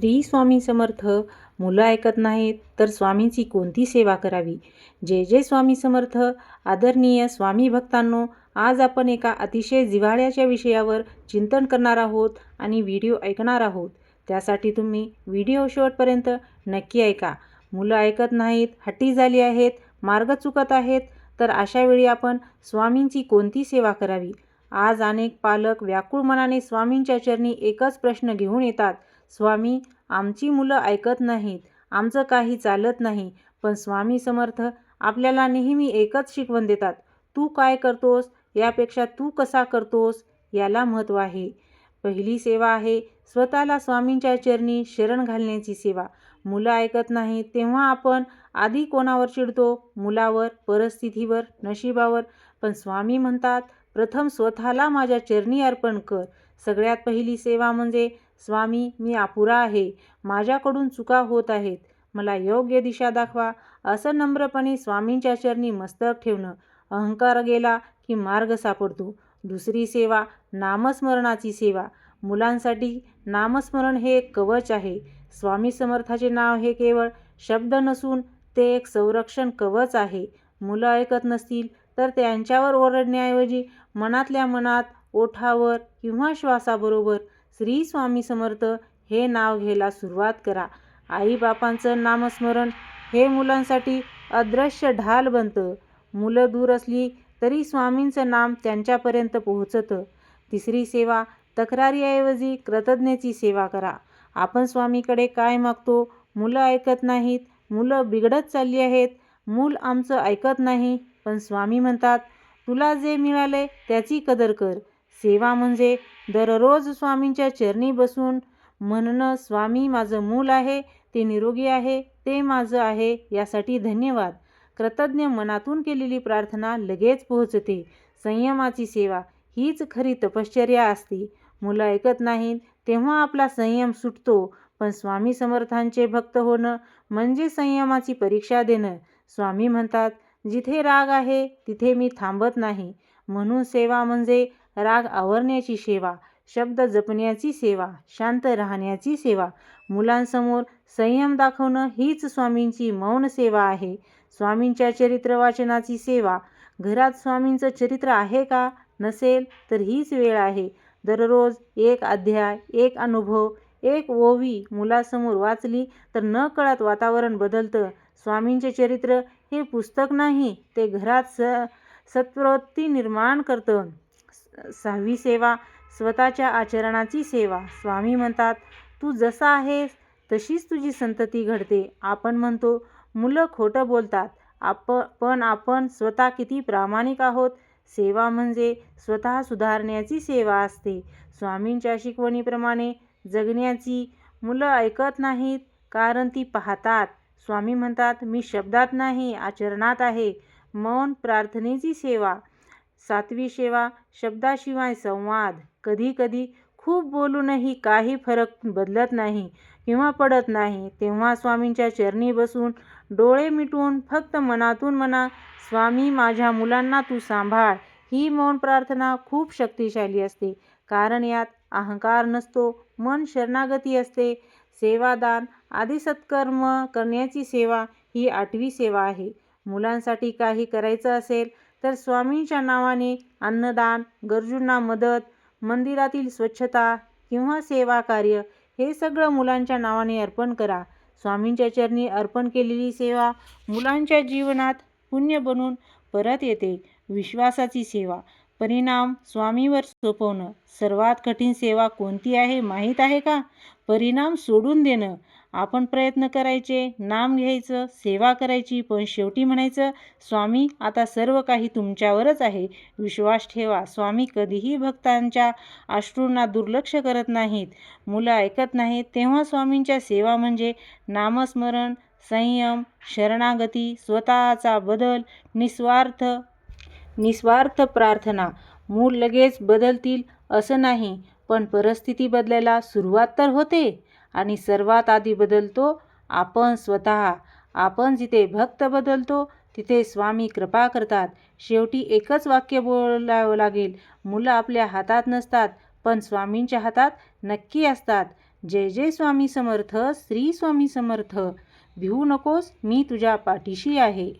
श्री स्वामी समर्थ मुलं ऐकत नाहीत तर स्वामींची कोणती सेवा करावी? जय जय स्वामी समर्थ. आदरणीय स्वामी भक्तांनो आज आपण एका अतिशय जिव्हाळ्याच्या विषयावर चिंतन करणार आहोत आणि व्हिडिओ ऐकणार आहोत. त्यासाठी तुम्ही व्हिडिओ शेवटपर्यंत नक्की ऐका. मुलं ऐकत नाहीत हट्टी झाली आहेत मार्ग चुकत आहेत तर अशावेळी आपण स्वामींची कोणती सेवा करावी? आज अनेक पालक व्याकुळ मनाने स्वामींच्या चरणी एकच प्रश्न घेऊन येतात. स्वामी आमची मुलं ऐकत नाहीत. आमचं काही चालत नाही. पण स्वामी समर्थ आपल्याला नेहमी एकच शिकवण देतात. तू काय करतोस? यापेक्षा तू कसा करतोस? याला महत्त्व आहे. पहिली सेवा आहे स्वतःला स्वामींच्या चरणी शरण घालण्याची सेवा. मुलं ऐकत नाहीत तेव्हा आपण आधी कोणावर चिडतो? मुलावर परिस्थितीवर नशिबावर. पण स्वामी म्हणतात प्रथम स्वतःला माझ्या चरणी अर्पण कर. सगळ्यात पहिली सेवा म्हणजे स्वामी मी अपुरा आहे. माझ्याकडून चुका होत आहेत. मला योग्य दिशा दाखवा. असं नम्रपणे स्वामींच्या चरणी मस्तक ठेवणं. अहंकार गेला की मार्ग सापडतो. दुसरी सेवा नामस्मरणाची सेवा. मुलांसाठी नामस्मरण हे एक कवच आहे. स्वामी समर्थाचे नाव हे केवळ शब्द नसून ते एक संरक्षण कवच आहे. मुलं ऐकत नसतील तर त्यांच्यावर ओरडण्याऐवजी मनातल्या मनात ओठावर किंवा श्वासाबरोबर श्री स्वामी समर्थ हे नाव घ्यायला सुरुवात करा. आईबापांचं नामस्मरण हे मुलांसाठी अदृश्य ढाल बनतं. मुलं दूर असली तरी स्वामींचं नाम त्यांच्यापर्यंत पोहोचतं. तिसरी सेवा तक्रारीऐवजी कृतज्ञेची सेवा करा. आपण स्वामीकडे काय मागतो? मुलं ऐकत नाहीत. मुलं बिघडत चालली आहेत. मूल आमचं ऐकत नाही. पण स्वामी म्हणतात तुला जे मिळाले त्याची कदर कर. सेवा म्हणजे दररोज स्वामींच्या चरणी बसून म्हणणं स्वामी माझं मूल आहे ते निरोगी आहे ते माझं आहे यासाठी धन्यवाद. कृतज्ञ मनातून केलेली प्रार्थना लगेच पोहोचते. संयमाची सेवा हीच खरी तपश्चर्या असते. मुलं ऐकत नाहीत तेव्हा आपला संयम सुटतो. पण स्वामी समर्थांचे भक्त होणं म्हणजे संयमाची परीक्षा देणं. स्वामी म्हणतात जिथे राग आहे तिथे मी थांबत नाही. म्हणून सेवा म्हणजे राग आवरण्याची सेवा शब्द जपण्याची सेवा शांत राहण्याची सेवा. मुलांसमोर संयम दाखवणं हीच स्वामींची मौन सेवा आहे. स्वामींच्या चरित्र वाचनाची सेवा घरात स्वामींचं चरित्र आहे का? नसेल तर हीच वेळ आहे. दररोज एक अध्याय एक अनुभव एक ओवी मुलासमोर वाचली तर न कळत वातावरण बदलतं. स्वामींचे चरित्र हे पुस्तक नाही ते घरात स सत्प्रवृत्ती निर्माण करतं. सहावी सेवा स्वतःच्या आचरणाची सेवा. स्वामी म्हणतात तू जसा आहेस तशीच तुझी संतती घडते. आपण म्हणतो मुलं खोटं बोलतात. आप पण आपण स्वतः किती प्रामाणिक आहोत. सेवा म्हणजे स्वतः सुधारण्याची सेवा असते. स्वामींच्या शिकवणीप्रमाणे जगण्याची मुलं ऐकत नाहीत कारण ती पाहतात. स्वामी म्हणतात मी शब्दात नाही आचरणात आहे. मौन प्रार्थनेची सेवा सातवी सेवा शब्दाशिवाय संवाद. कधीकधी खूप बोलूनही काही फरक बदलत नाही किंवा पडत नाही. तेव्हा स्वामींच्या चरणी बसून डोळे मिटून फक्त मनातून म्हणा स्वामी माझ्या मुलांना तू सांभाळ. ही मौन प्रार्थना खूप शक्तिशाली असते. कारण यात अहंकार नसतो मन शरणागती असते. सेवादान आदी सत्कर्म करण्याची सेवा ही आठवी सेवा आहे. मुलांसाठी काही करायचं असेल तर स्वामींच्या नावाने अन्नदान गरजूंना मदत मंदिरातील स्वच्छता किंवा सेवा कार्य हे सगळं मुलांच्या नावाने अर्पण करा. स्वामींच्या चरणी अर्पण केलेली सेवा मुलांच्या जीवनात पुण्य बनून परत येते. विश्वासाची सेवा परिणाम स्वामीवर सोपवणं. सर्वात कठीण सेवा कोणती आहे माहीत आहे का? परिणाम सोडून देणं. आपण प्रयत्न करायचे नाम घ्यायचं सेवा करायची पण शेवटी म्हणायचं स्वामी आता सर्व काही तुमच्यावरच आहे. विश्वास ठेवा. स्वामी कधीही भक्तांच्या अश्रूंना दुर्लक्ष करत नाहीत. मुलं ऐकत नाहीत. तेव्हा स्वामींच्या सेवा म्हणजे नामस्मरण संयम शरणागती स्वतःचा बदल निस्वार्थ निस्वार्थ प्रार्थना. मूल लगेच बदलतील असं नाही पण परिस्थिती बदलायला सुरुवात तर होते आणि सर्वात आधी बदलतो आपण स्वतः. आपण जिथे भक्त बदलतो तिथे स्वामी कृपा करतात. शेवटी एकच वाक्य बोलावं लागेल मुलं आपल्या हातात नसतात पण स्वामींच्या हातात नक्की असतात. जय जय स्वामी समर्थ श्री स्वामी समर्थ. भिवू नकोस मी तुझ्या पाठीशी आहे.